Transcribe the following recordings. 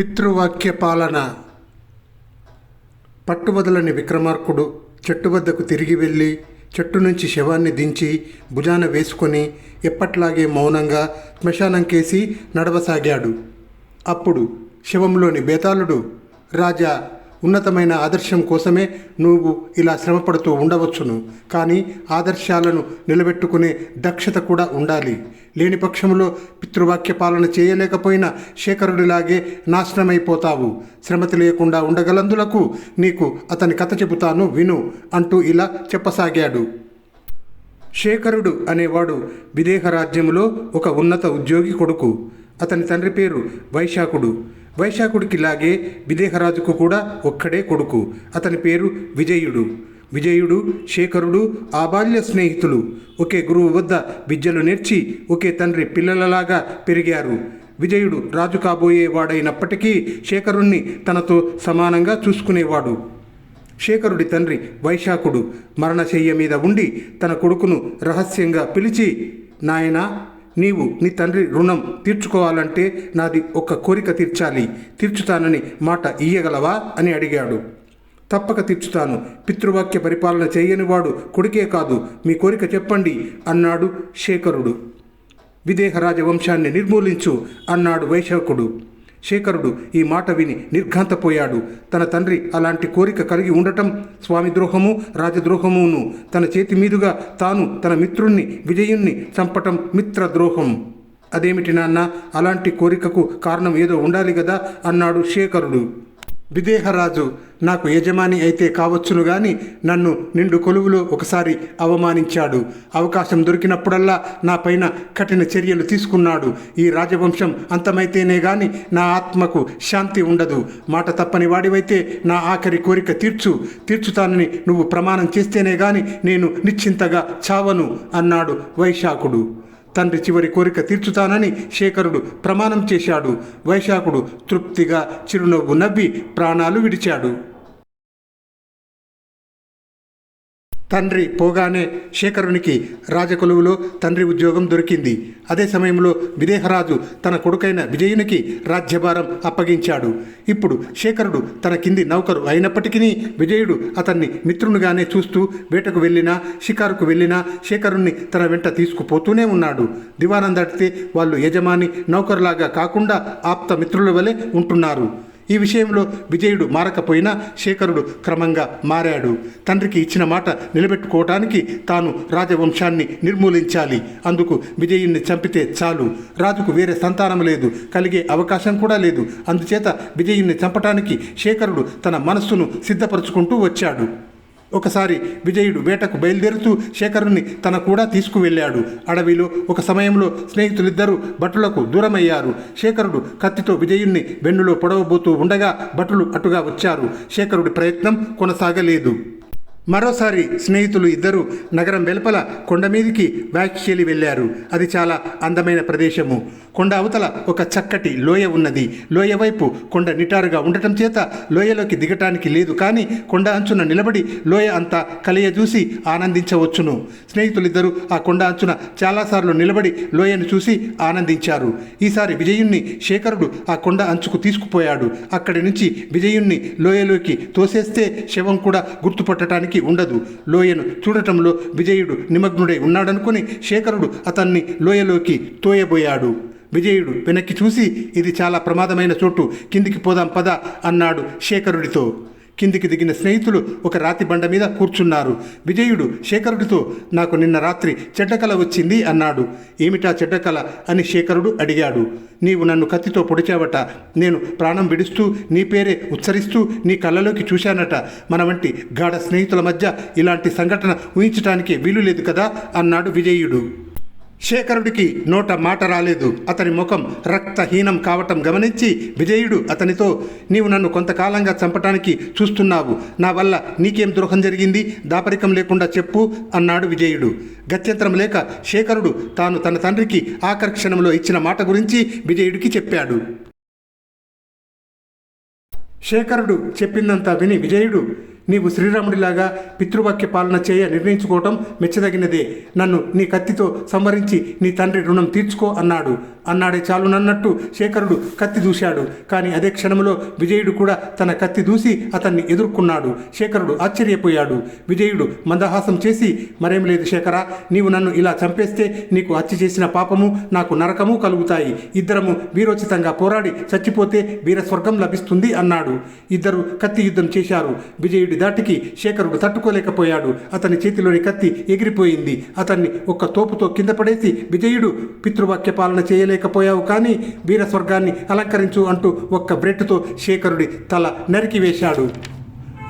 పితృవాక్య పాలన. పట్టుబదలని విక్రమార్కుడు చెట్టు వద్దకు తిరిగి వెళ్ళి చెట్టు నుంచి శవాన్ని దించి భుజాన వేసుకొని ఎప్పట్లాగే మౌనంగా శ్మశానంకేసి నడవసాగాడు. అప్పుడు శవంలోని బేతాళుడు రాజా ఉన్నతమైన ఆదర్శం కోసమే నువ్వు ఇలా శ్రమపడుతూ ఉండవచ్చును. కానీ ఆదర్శాలను నిలబెట్టుకునే దక్షత కూడా ఉండాలి. లేని పక్షంలో పితృవాక్య పాలన చేయలేకపోయినా శేఖరుడిలాగే నాశనమైపోతావు. శ్రమతి లేకుండా ఉండగలందులకు నీకు అతని కథ చెబుతాను విను అంటూ ఇలా చెప్పసాగాడు. శేఖరుడు అనేవాడు విదేహ రాజ్యంలో ఒక ఉన్నత ఉద్యోగి కొడుకు. అతని తండ్రి పేరు వైశాఖుడు. వైశాఖుడికిలాగే విదేహరాజుకు కూడా ఒక్కడే కొడుకు. అతని పేరు విజయుడు. విజయుడు శేఖరుడు ఆబాల్య స్నేహితులు. ఒకే గురువు వద్ద విద్యలు నేర్చి ఒకే తండ్రి పిల్లలలాగా పెరిగారు. విజయుడు రాజు కాబోయేవాడైనప్పటికీ శేఖరుణ్ణి తనతో సమానంగా చూసుకునేవాడు. శేఖరుడి తండ్రి వైశాఖుడు. మరణశయ్య మీద ఉండి తన కొడుకును రహస్యంగా పిలిచి నాయనా నీవు నీ తండ్రి రుణం తీర్చుకోవాలంటే నాది ఒక కోరిక తీర్చాలి. తీర్చుతానని మాట ఇయ్యగలవా? అని అడిగాడు. తప్పక తీర్చుతాను. పితృవాక్య పరిపాలన చేయనివాడు కొడుకే కాదు. మీ కోరిక చెప్పండి అన్నాడు శేఖరుడు. విదేహ రాజవంశాన్ని నిర్మూలించు అన్నాడు వైశాఖుడు శేఖరుడు ఈ మాట విని నిర్ఘాంతపోయాడు. తన తండ్రి అలాంటి కోరిక కలిగి ఉండటం స్వామి ద్రోహము రాజద్రోహమును తన చేతి మీదుగా తాను తన మిత్రుణ్ణి విజయుణ్ణి చంపటం మిత్రద్రోహం అదేమిటి నాన్న అలాంటి కోరికకు కారణం ఏదో ఉండాలి కదా అన్నాడు శేఖరుడు. విదేహరాజు నాకు యజమాని అయితే కావచ్చును గాని నన్ను నిండు కొలువులో ఒకసారి అవమానించాడు. అవకాశం దొరికినప్పుడల్లా నా పైన కఠిన చర్యలు తీసుకున్నాడు. ఈ రాజవంశం అంతమైతేనే గాని నా ఆత్మకు శాంతి ఉండదు. మాట తప్పని వాడివైతే నా ఆఖరి కోరిక తీర్చు. తీర్చుతానని నువ్వు ప్రమాణం చేస్తేనే గాని నేను నిశ్చింతగా చావను అన్నాడు వైశాఖుడు. తండ్రి చివరి కోరిక తీర్చుతానని శేఖరుడు ప్రమాణం చేశాడు. వైశాఖుడు తృప్తిగా చిరునవ్వు నవ్వి ప్రాణాలు విడిచాడు. తండ్రి పోగానే శేఖరునికి రాజకొలువులో తండ్రి ఉద్యోగం దొరికింది. అదే సమయంలో విదేహరాజు తన కొడుకైన విజయునికి రాజ్యభారం అప్పగించాడు. ఇప్పుడు శేఖరుడు తన కింది నౌకరు అయినప్పటికీ విజయుడు అతన్ని మిత్రునిగానే చూస్తూ వేటకు వెళ్ళినా షికారుకు వెళ్ళినా శేఖరుణ్ణి తన వెంట తీసుకుపోతూనే ఉన్నాడు. దివానం దాటితే వాళ్ళు యజమాని నౌకరులాగా కాకుండా ఆప్త మిత్రుల వలె ఉంటున్నారు. ఈ విషయంలో విజయుడు మారకపోయినా శేఖరుడు క్రమంగా మారాడు. తండ్రికి ఇచ్చిన మాట నిలబెట్టుకోవటానికి తాను రాజవంశాన్ని నిర్మూలించాలి. అందుకు విజయుణ్ణి చంపితే చాలు. రాజుకు వేరే సంతానం లేదు కలిగే అవకాశం కూడా లేదు. అందుచేత విజయుణ్ణి చంపటానికి శేఖరుడు తన మనస్సును సిద్ధపరచుకుంటూ వచ్చాడు. ఒకసారి విజయుడు వేటకు బయలుదేరుతూ శేఖరుణ్ణి తన కూడా తీసుకువెళ్ళాడు. అడవిలో ఒక సమయంలో స్నేహితులిద్దరూ భటులకు దూరమయ్యారు. శేఖరుడు కత్తితో విజయుణ్ణి వెన్నులో పొడవబోతూ ఉండగా భటులు అటుగా వచ్చారు. శేఖరుడి ప్రయత్నం కొనసాగలేదు. మరోసారి స్నేహితులు ఇద్దరు నగరం వెలుపల కొండ మీదికి వ్యాఖ్యలి వెళ్ళారు. అది చాలా అందమైన ప్రదేశము. కొండ అవతల ఒక చక్కటి లోయ ఉన్నది. లోయ వైపు కొండ నిటారుగా ఉండటం చేత లోయలోకి దిగటానికి లేదు. కానీ కొండ అంచున నిలబడి లోయ అంతా కలియజూసి ఆనందించవచ్చును. స్నేహితులిద్దరూ ఆ కొండ అంచున చాలాసార్లు నిలబడి లోయను చూసి ఆనందించారు. ఈసారి విజయుణ్ణి శేఖరుడు ఆ కొండ అంచుకు తీసుకుపోయాడు. అక్కడి నుంచి విజయుణ్ణి లోయలోకి తోసేస్తే శవం కూడా గుర్తుపట్టడానికి ఉండదు. లోయను చూడటంలో విజయుడు నిమగ్నుడై ఉన్నాడనుకుని శేఖరుడు అతన్ని లోయలోకి తోయబోయాడు. విజయుడు వెనక్కి చూసి ఇది చాలా ప్రమాదమైన చోటు. కిందికి పోదాం పద అన్నాడు శేఖరుడితో. కిందికి దిగిన స్నేహితులు ఒక రాతి బండ మీద కూర్చున్నారు. విజయుడు శేఖరుడితో నాకు నిన్న రాత్రి చెడ్డకల వచ్చింది అన్నాడు. ఏమిటా చెడ్డకల అని శేఖరుడు అడిగాడు. నీవు నన్ను కత్తితో పొడిచావట. నేను ప్రాణం విడుస్తూ నీ పేరే ఉచ్చరిస్తూ నీ కళ్ళలోకి చూశానట. మన వంటి గాఢ స్నేహితుల మధ్య ఇలాంటి సంఘటన ఊహించటానికి వీలు లేదు కదా అన్నాడు విజయుడు. శేఖరుడికి నోట మాట రాలేదు. అతని ముఖం రక్తహీనం కావటం గమనించి విజయుడు అతనితో నీవు నన్ను కొంతకాలంగా చంపటానికి చూస్తున్నావు. నా వల్ల నీకేం ద్రోహం జరిగింది? దాపరికం లేకుండా చెప్పు అన్నాడు విజయుడు. గత్యంతరం లేక శేఖరుడు తాను తన తండ్రికి ఆకర్షణంలో ఇచ్చిన మాట గురించి విజయుడికి చెప్పాడు. శేఖరుడు చెప్పిందంతా విని విజయుడు నీవు శ్రీరాముడిలాగా పితృవాక్య పాలన చేయ నిర్ణయించుకోవటం మెచ్చదగినదే. నన్ను నీ కత్తితో సంవరించి నీ తండ్రి రుణం తీర్చుకో అన్నాడు. అన్నాడే చాలునన్నట్టు శేఖరుడు కత్తి దూశాడు. కానీ అదే క్షణంలో విజయుడు కూడా తన కత్తి దూసి అతన్ని ఎదుర్కొన్నాడు. శేఖరుడు ఆశ్చర్యపోయాడు. విజయుడు మందహాసం చేసి మరేం లేదు శేఖర నీవు నన్ను ఇలా చంపేస్తే నీకు హత్య చేసిన పాపము నాకు నరకము కలుగుతాయి. ఇద్దరము వీరోచితంగా పోరాడి చచ్చిపోతే వీరస్వర్గం లభిస్తుంది అన్నాడు. ఇద్దరు కత్తి యుద్ధం చేశారు. విజయుడి దాటికి శేఖరుడు తట్టుకోలేకపోయాడు. అతని చేతిలోని కత్తి ఎగిరిపోయింది. అతన్ని ఒక్క తోపుతో కింద పడేసి విజయుడు పితృవాక్య పాలన చేయలేకపోయావు కానీ వీరస్వర్గాన్ని అలంకరించు అంటూ ఒక్క బ్రెట్టుతో శేఖరుడి తల నరికివేశాడు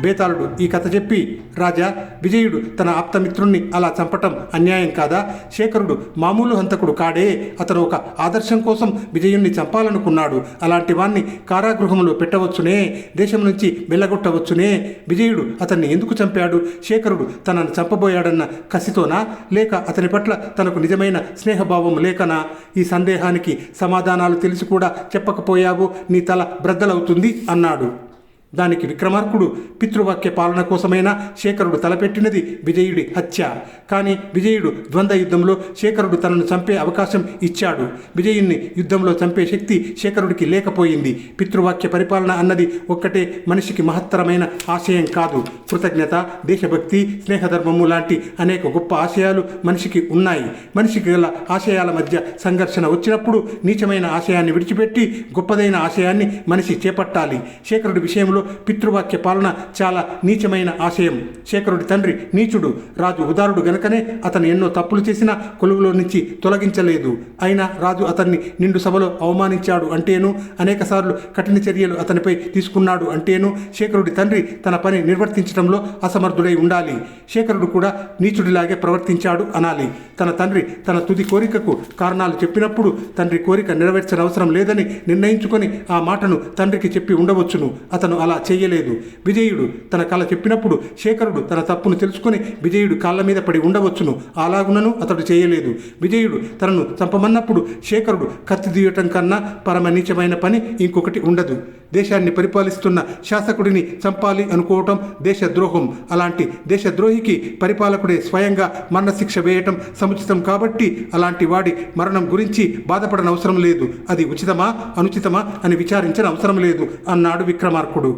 బేతాళుడు ఈ కథ చెప్పి రాజా విజయుడు తన ఆప్తమిత్రుణ్ణి అలా చంపటం అన్యాయం కాదా? శేఖరుడు మామూలు హంతకుడు కాడే. అతను ఒక ఆదర్శం కోసం విజయుణ్ణి చంపాలనుకున్నాడు. అలాంటి వాణ్ణి కారాగృహంలో పెట్టవచ్చునే దేశం నుంచి వెళ్ళగొట్టవచ్చునే. విజయుడు అతన్ని ఎందుకు చంపాడు? శేఖరుడు తనను చంపబోయాడన్న కసితోనా? లేక అతని పట్ల తనకు నిజమైన స్నేహభావం లేకనా? ఈ సందేహానికి సమాధానాలు తెలిసి కూడా చెప్పకపోయావు. నీ తల బ్రద్దలవుతుంది అన్నాడు. దానికి విక్రమార్కుడు పితృవాక్య పాలన కోసమైనా శేఖరుడు తలపెట్టినది విజయుడి హత్య. కానీ విజయుడు ద్వంద్వ యుద్ధంలో శేఖరుడు తనను చంపే అవకాశం ఇచ్చాడు. విజయుణ్ణి యుద్ధంలో చంపే శక్తి శేఖరుడికి లేకపోయింది. పితృవాక్య పరిపాలన అన్నది ఒక్కటే మనిషికి మహత్తరమైన ఆశయం కాదు. కృతజ్ఞత దేశభక్తి స్నేహధర్మము లాంటి అనేక గొప్ప ఆశయాలు మనిషికి ఉన్నాయి. మనిషికి గల ఆశయాల మధ్య సంఘర్షణ వచ్చినప్పుడు నీచమైన ఆశయాన్ని విడిచిపెట్టి గొప్పదైన ఆశయాన్ని మనిషి చేపట్టాలి. శేఖరుడి విషయంలో విషయంలో పితృవాక్య పాలన చాలా నీచమైన ఆశయం. శేఖరుడి తండ్రి నీచుడు రాజు ఉదారుడు గనకనే అతను ఎన్నో తప్పులు చేసినా కొలువులో నుంచి తొలగించలేదు. అయినా రాజు అతన్ని నిండు సభలో అవమానించాడు అంటేను అనేకసార్లు కఠిన చర్యలు అతనిపై తీసుకున్నాడు అంటేను శేఖరుడి తండ్రి తన పని నిర్వర్తించడంలో అసమర్థుడై ఉండాలి. శేఖరుడు కూడా నీచుడిలాగే ప్రవర్తించాడు అనాలి. తన తండ్రి తన తుది కోరికకు కారణాలు చెప్పినప్పుడు తండ్రి కోరిక నెరవేర్చనవసరం లేదని నిర్ణయించుకొని ఆ మాటను తండ్రికి చెప్పి ఉండవచ్చును. అతను అలా చేయలేదు. విజయుడు తన కళ చెప్పినప్పుడు శేఖరుడు తన తప్పును తెలుసుకుని విజయుడు కాళ్ళ మీద పడి ఉండవచ్చును. అలాగునను అతడు చేయలేదు. విజయుడు తనను చంపమన్నప్పుడు శేఖరుడు కత్తి తీయటం కన్నా పరమ నీచమైన పని ఇంకొకటి ఉండదు. దేశాన్ని పరిపాలిస్తున్న శాసకుడిని చంపాలి అనుకోవటం దేశద్రోహం. అలాంటి దేశద్రోహికి పరిపాలకుడే స్వయంగా మరణశిక్ష వేయటం సముచితం కాబట్టి అలాంటి వాడి మరణం గురించి బాధపడనవసరం లేదు. అది ఉచితమా అనుచితమా అని విచారించిన అవసరం లేదు అన్నాడు విక్రమార్కుడు.